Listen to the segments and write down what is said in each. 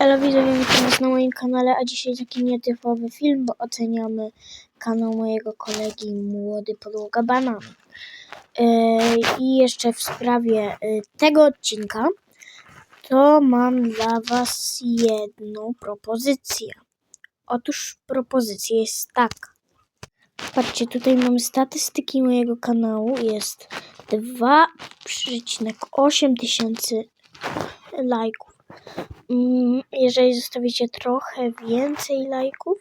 Elo widzowie, witam was na moim kanale, a dzisiaj taki nietypowy film, bo oceniamy kanał mojego kolegi Młody Podłoga Banan. Yy, I jeszcze w sprawie yy, tego odcinka, to mam dla was jedną propozycję. Otóż propozycja jest taka. Patrzcie, tutaj mamy statystyki mojego kanału. Jest 2,8 tysięcy lajków. Jeżeli zostawicie trochę więcej lajków,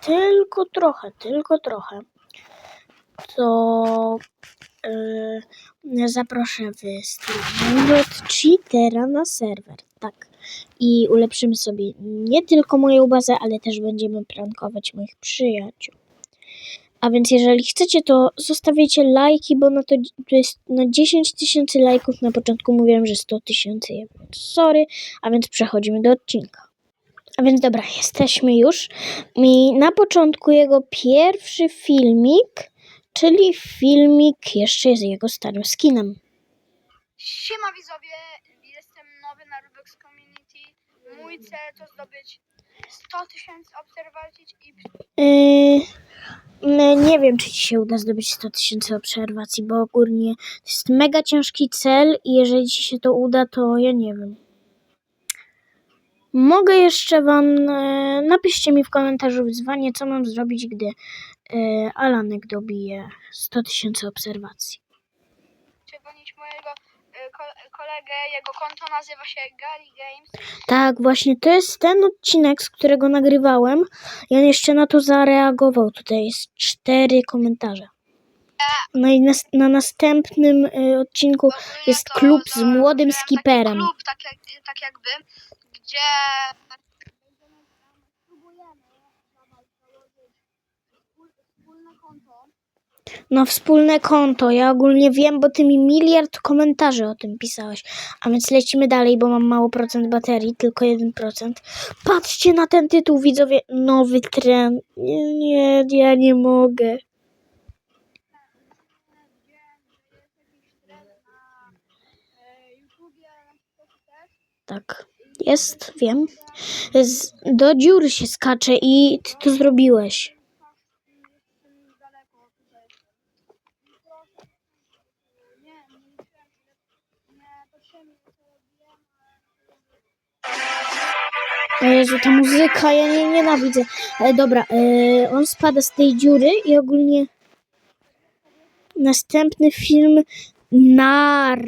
tylko trochę, tylko trochę, to yy, zaproszę w streamie od cheatera na serwer. Tak. I ulepszymy sobie nie tylko moją bazę, ale też będziemy prankować moich przyjaciół. A więc jeżeli chcecie, to zostawiajcie lajki, bo na to, to jest na 10 tysięcy lajków. Na początku mówiłem, że 100 tysięcy, sorry. A więc przechodzimy do odcinka. A więc dobra, jesteśmy już. I na początku jego pierwszy filmik, czyli filmik jeszcze z jego starym skinem. Siema widzowie, jestem nowy na Roblox Community. Mój cel to zdobyć 100 tysięcy obserwacji i Yy, nie wiem, czy ci się uda zdobyć 100 tysięcy obserwacji, bo ogólnie to jest mega ciężki cel i jeżeli ci się to uda, to ja nie wiem. Mogę jeszcze wam, e, napiszcie mi w komentarzu wyzwanie, co mam zrobić, gdy e, Alanek dobije 100 tysięcy obserwacji. chcę gonić mojego kolegę. Jego konto nazywa się Gali Games. Tak, właśnie to jest ten odcinek, z którego nagrywałem i on jeszcze na to zareagował. Tutaj jest cztery komentarze. No i nas, na następnym y, odcinku Głosuję jest to klub z młodym taki skiperem. Klub, tak, jak, tak jakby, gdzie spróbujemy założyć wspólne konto. No, wspólne konto. Ja ogólnie wiem, bo ty mi miliard komentarzy o tym pisałeś. A więc lecimy dalej, bo mam mało procent baterii, tylko 1%. Patrzcie na ten tytuł, widzowie. Nowy trend. Nie, ja nie mogę. na na. Tak, jest, wiem. Z, do dziury się skacze i ty to zrobiłeś. Jestem daleko tutaj. Proszę. Nie, nie musiałem, nie potrzebnie to robiłem, O Jezu, ta muzyka, ja nie nienawidzę. Ale dobra, e, on spada z tej dziury i ogólnie następny film randomowy.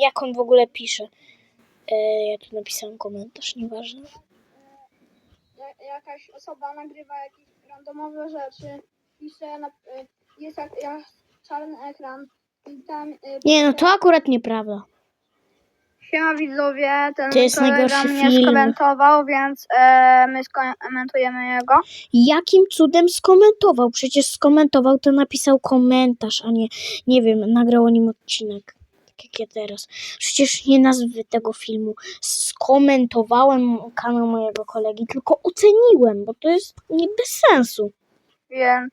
Jak on w ogóle pisze? E, ja tu napisałam komentarz, nieważne. ja- jakaś osoba nagrywa jakieś randomowe rzeczy, pisze, na, y, jest jak, jak czarny ekran tam... y, Nie, no to akurat nieprawda. Siema widzowie, ten To jest kolega najgorszy mnie film. skomentował, więc e, my skomentujemy jego. Jakim cudem skomentował? Przecież skomentował, to napisał komentarz, a nie, nie wiem, nagrał o nim odcinek. Tak jak ja teraz. Przecież nie nazwy tego filmu. Skomentowałem kanał mojego kolegi, tylko oceniłem, bo to jest nie bez sensu. Więc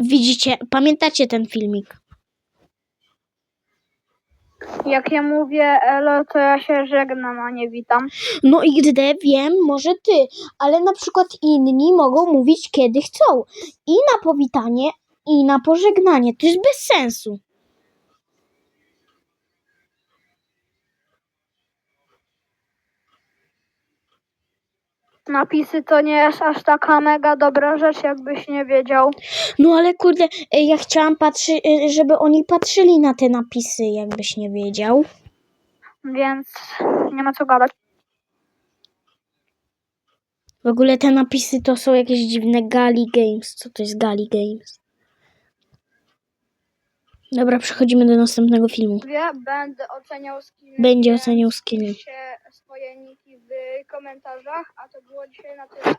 Widzicie, pamiętacie ten filmik? jak ja mówię elo, to ja się żegnam, a nie witam. No i gdy wiem, może ty, ale na przykład inni mogą mówić kiedy chcą. I na powitanie, i na pożegnanie. To jest bez sensu. Napisy to nie jest aż taka mega dobra rzecz, jakbyś nie wiedział. No ale kurde, e, ja chciałam patrzy, e, żeby oni patrzyli na te napisy, jakbyś nie wiedział. Więc nie ma co gadać. W ogóle te napisy to są jakieś dziwne Gali Games. Co to jest Gali Games? Dobra, przechodzimy do następnego filmu. Ja będę oceniał skiny. Będzie oceniał skiny. piszcie swoje niki w komentarzach, a to było dzisiaj na tyle.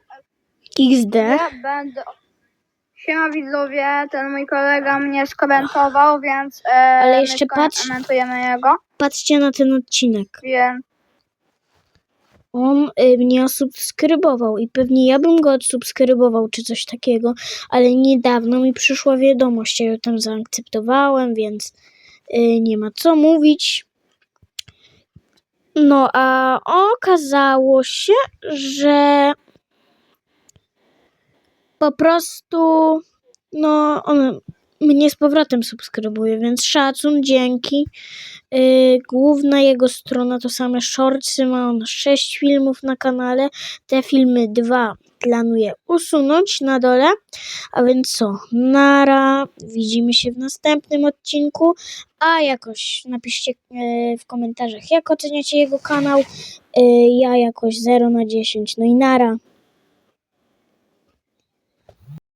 XD. Ja będę. Siema widzowie, ten mój kolega mnie skomentował, więc e, Ale jeszcze patrz- skomentujemy jego, Patrzcie na ten odcinek. więc On y, mnie osubskrybował i pewnie ja bym go odsubskrybował czy coś takiego, ale niedawno mi przyszła wiadomość, ja ją tam zaakceptowałem, więc y, nie ma co mówić. No a okazało się, że po prostu no on mnie z powrotem subskrybuje, więc szacun, dzięki. Yy, główna jego strona to same shortsy, ma on 6 filmów na kanale. Te filmy dwa planuję usunąć na dole. A więc co? Nara, widzimy się w następnym odcinku. A jakoś napiszcie yy, w komentarzach, jak oceniacie jego kanał. Yy, ja jakoś 0 na 10. No i nara.